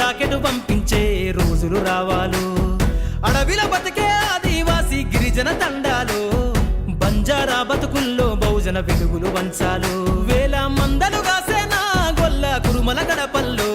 Rocket పంపించే రోజులు రావాలు. అడవిల బతికే ఆదివాసి గిరిజన తండాలు బంజారా బతుకుల్లో బహుజన వెలుగులు వంచాలు. వేల మందలు కాసేనా గొల్ల కురుమల గడపల్లో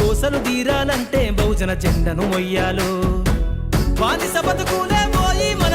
గోసలు తీరాలంటే బహుజన జెండను మొయ్యాలు. బానిస బతుకులే పోయి మన